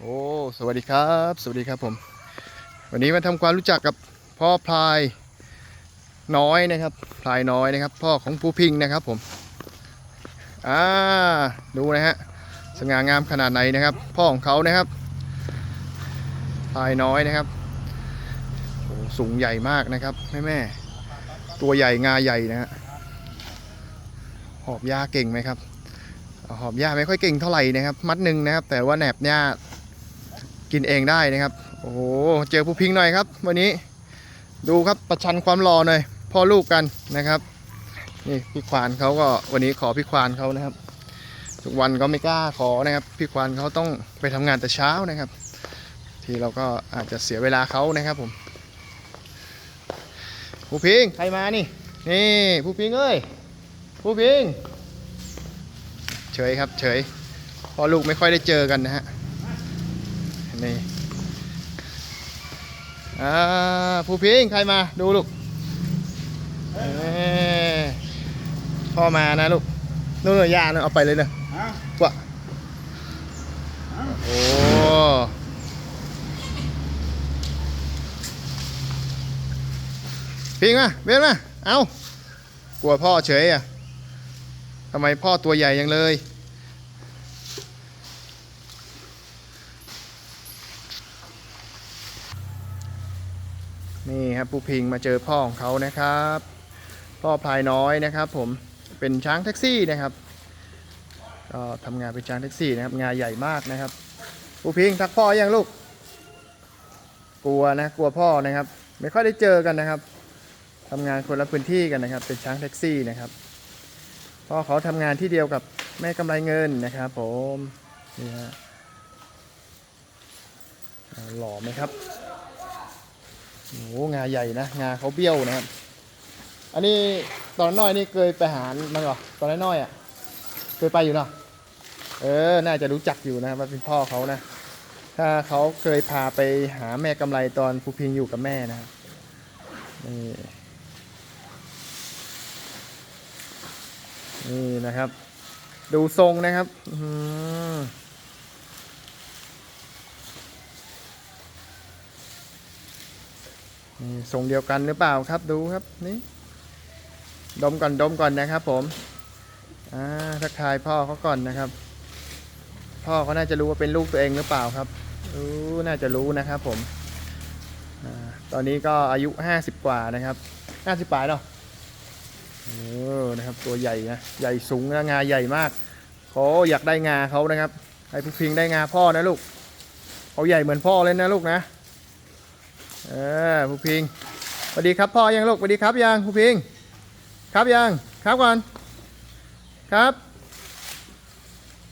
โอ้สวัสดีครับ สวัสดีครับผม วันนี้มาทำความรู้จักกับพ่อพลายน้อยนะครับพลายน้อยนะครับ พ่อของภูพิงนะครับผมอ่าดูนะฮะสง่างามขนาดไหนนะครับ พ่อของเขานะครับพลายน้อยนะครับโอ้สูงใหญ่มากนะครับแม่แม่ตัวใหญ่งาใหญ่นะฮะหอบหญ้าเก่งไหมครับหอบหญ้าไม่ค่อยเก่งเท่าไหร่นะครับ มัดหนึ่งนะครับ แต่ว่าแหนบหญ้า กินเองได้นะครับ โอ้โห เจอผู้พิงหน่อยครับ วันนี้ดูครับประชันความรอหน่อยพ่อลูกกันนะครับ นี่พี่ควานเขาก็วันนี้ขอพี่ควานเขานะครับ ทุกวันก็ไม่กล้าขอนะครับ พี่ควานเขาต้องไปทำงานแต่เช้านะครับ ทีเราก็อาจจะเสียเวลาเขานะครับผมผู้พิงใครมานี่นี่ผู้พิงเอ้ยผู้พิงเฉยครับเฉยพ่อลูกไม่ค่อยได้เจอกันนะฮะ นี่อ่าผู้พิงใครมาดูลูกเอ้ยพ่อมานะลูกนู่นๆย่านะเอาไปเลยเนอะฮะวะโอ้พิงมาเบนมาเอากลัวพ่อเฉยอะทำไมพ่อตัวใหญ่ยังเลย นี่ครับปูพิงมาเจอพ่อของเขานะครับ พ่อพลายน้อยนะครับผมเป็นช้างแท็กซี่นะครับก็ทำงานเป็นช้างแท็กซี่นะครับงานใหญ่มากนะครับปูพิงทักพ่อยังลูก กลัวนะกลัวพ่อนะครับ ไม่ค่อยได้เจอกันนะครับทำงานคนละพื้นที่กันนะครับ เป็นช้างแท็กซี่นะครับพ่อเขาทำงานที่เดียวกับแม่กำไรเงินนะครับ ผมนี่ฮะหล่อไหมครับ โอ้โหงาใหญ่นะงาเขาเบี้ยวนะครับ อันนี้ตอนน้อยนี่เคยไปหามันหรอตอนน้อยอะเคยไปอยู่เนาะเออ น่าจะรู้จักอยู่นะครับว่าเป็นพ่อเขานะ ถ้าเขาเคยพาไปหาแม่กำไรตอนภูพิงอยู่กับแม่นะครับนี่นี่นะครับ ดูทรงนะครับ อือหือ นี่ ทรงเดียวกันหรือเปล่าครับดูครับนี่ดมก่อนดมก่อนนะครับ ผมอ่าทักทายพ่อเขาก่อนนะครับ พ่อเขาน่าจะรู้ว่าเป็นลูกตัวเองหรือเปล่าครับรู้น่าจะรู้นะครับ ผมอตอนนี้ก็อายุ50กว่านะครับ50ปลายเนาะเออนะครับ ตัวใหญ่นะใหญ่สูงนะงาใหญ่มากเขาอยากได้งาเขานะครับให้ผู้พิงได้งาพ่อนะลูกเขาใหญ่เหมือนพ่อเลยนะลูกนะ เออผู้พิงสวัสดีครับพ่อยังลูกสวัสดีครับยังผู้พิง ครับยังครับก่อนครับ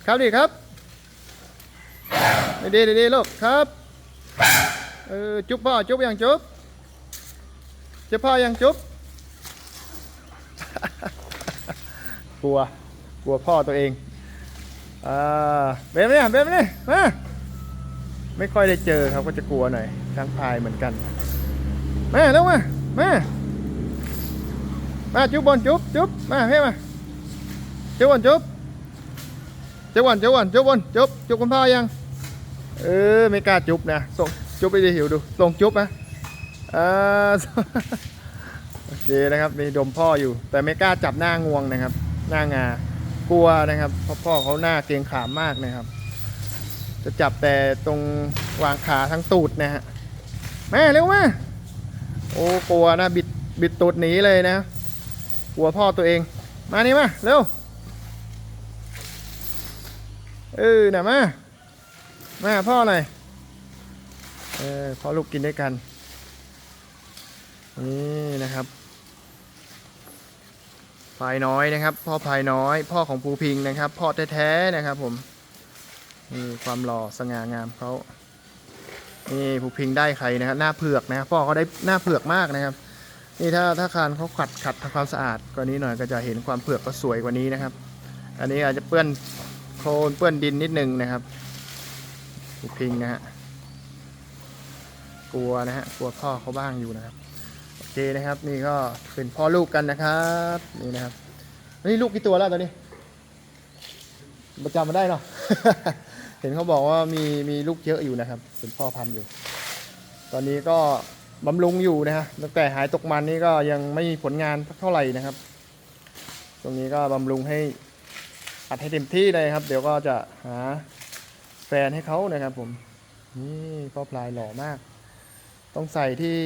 ครับดีครับดีดีดีลูกครับเออจุ๊บพ่อจุ๊บยังจุ๊บจุ๊บพ่อยังจุ๊บกลัวกลัวพ่อตัวเองอ่าเบนมเนี่ยเบนมเนี่ยมา ไม่ค่อยได้เจอครับก็จะกลัวหน่อยช้างพายเหมือนกันมาเร็วมามามาจุบบอลจุบจุบมาเพ่มาจุบบอลจุบจุบบอลจุบบอลจุบบอลจุบจุบคุณพ่อยังเออไม่กล้าจุบนะส่งจุบไปดิหิวดูส่งจุบนะอ่าโอเคนะครับมีดมพ่ออยู่ แต่ไม่กล้าจับหน้างวงนะครับ หน้างากลัวนะครับเพราะพ่อเขาหน้าเกรงขามมากนะครับ จะจับแต่ตรงวางขาทั้งตูดนะฮะแม่เร็วมาโอ้กลัวนะบิดบิดตูดหนีเลยนะกลัวพ่อตัวเอง มานี่มาเร็วเออน่ะมามาพ่อหน่อยเออพ่อลูกกินด้วยกันนี่นะครับพายน้อยนะครับ พ่อพายน้อย พ่อของภูพิงนะครับ พ่อแท้ๆนะครับผม นี่ความหล่อสง่างามเขานี่ผู้พิงได้ใครนะครับหน้าเผือกนะครับพ่อเขาได้หน้าเผือกมากนะครับนี่ถ้าถ้าคานเขาขัดขัดทำความสะอาดกว่านี้หน่อยก็จะเห็นความเผือกก็สวยกว่านี้นะครับ อันนี้อาจจะเปื้อนโคลนเปื้อนดินนิดนึงนะครับผู้พิงนะฮะกลัวนะฮะกลัวพ่อเขาบ้างอยู่นะครับโอเคนะครับ นี่ก็เป็นพ่อลูกกันนะครับนี่นะครับนี่ลูกกี่ตัวแล้วตอนนี้ประจำมาได้เนาะ เห็นเขาบอกว่ามีมีลูกเยอะอยู่นะครับ เป็นพ่อพันธุ์อยู่ ตอนนี้ก็บำรุงอยู่นะฮะตั้งแต่หายตกมันนี่ก็ยังไม่มีผลงานเท่าไหร่นะครับ ตรงนี้ก็บำรุงให้อัดให้เต็มที่เลยครับ เดี๋ยวก็จะหาแฟนให้เขานะครับ ผม นี่พ่อพลายหล่อมาก ต้องใส่ที่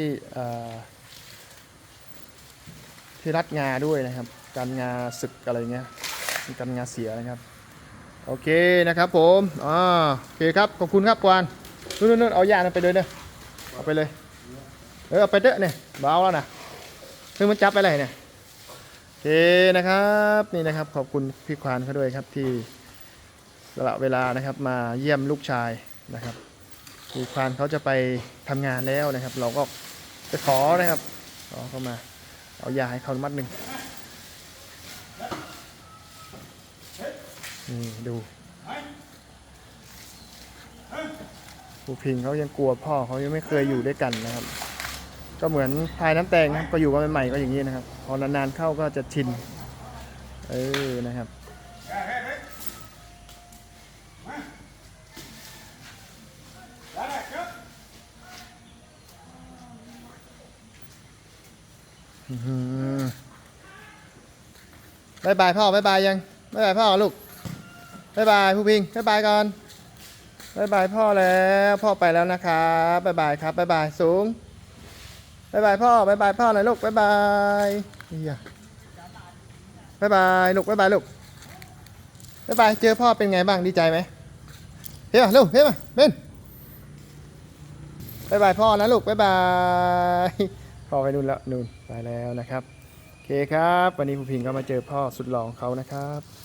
ที่รัดงาด้วยนะครับ การงาศึกอะไรเงี้ยการงาเสียนะครับ โอเคนะครับผมอ่าโอเคครับ ขอบคุณครับกวานนู่นนู่นเอายานั้นไปเลยเนอะเอาไปเลย เออเอาไปเถอเนี่ยเบาแล้วนะเพิ่งมันจับไปเลยเนี่ยโอเคนะครับนี่นะครับ ขอบคุณพี่ควานเขาด้วยครับที่สละเวลานะครับมาเยี่ยมลูกชายนะครับพี่ควานเขาจะไปทำงานแล้วนะครับ เราก็ไปขอนะครับขอเข้ามา เอายาให้เขามัดหนึ่ง นี่ดูผู้พิงเขายังกลัวพ่อเขายังไม่เคยอยู่ด้วยกันนะครับ ก็เหมือนพายน้ำแตงครับก็อยู่กันใหม่ๆก็อย่างนี้นะครับ พอนานๆเข้าก็จะชิน เออนะครับบายบายพ่อบายบายยังบายบายพ่อลูก บายบายผู้พิงบายบายก่อนบายบายพ่อแล้วพ่อไปแล้วนะครับบายบายครับบายบายสูงบายบายพ่อบายบายพ่อหน่อยลูกบายบายเฮียบายบายลูกบายบายลูกบายบายเจอพ่อเป็นไงบ้างดีใจไหมเฮ้ยมาลูกเฮ้ยมาเบนบายบายพ่อนะลูกบายบายพ่อไปนู่นแล้วนู่นไปแล้วนะครับโอเคครับ วันนี้ผู้พิงก็มาเจอพ่อสุดหล่อของเขานะครับ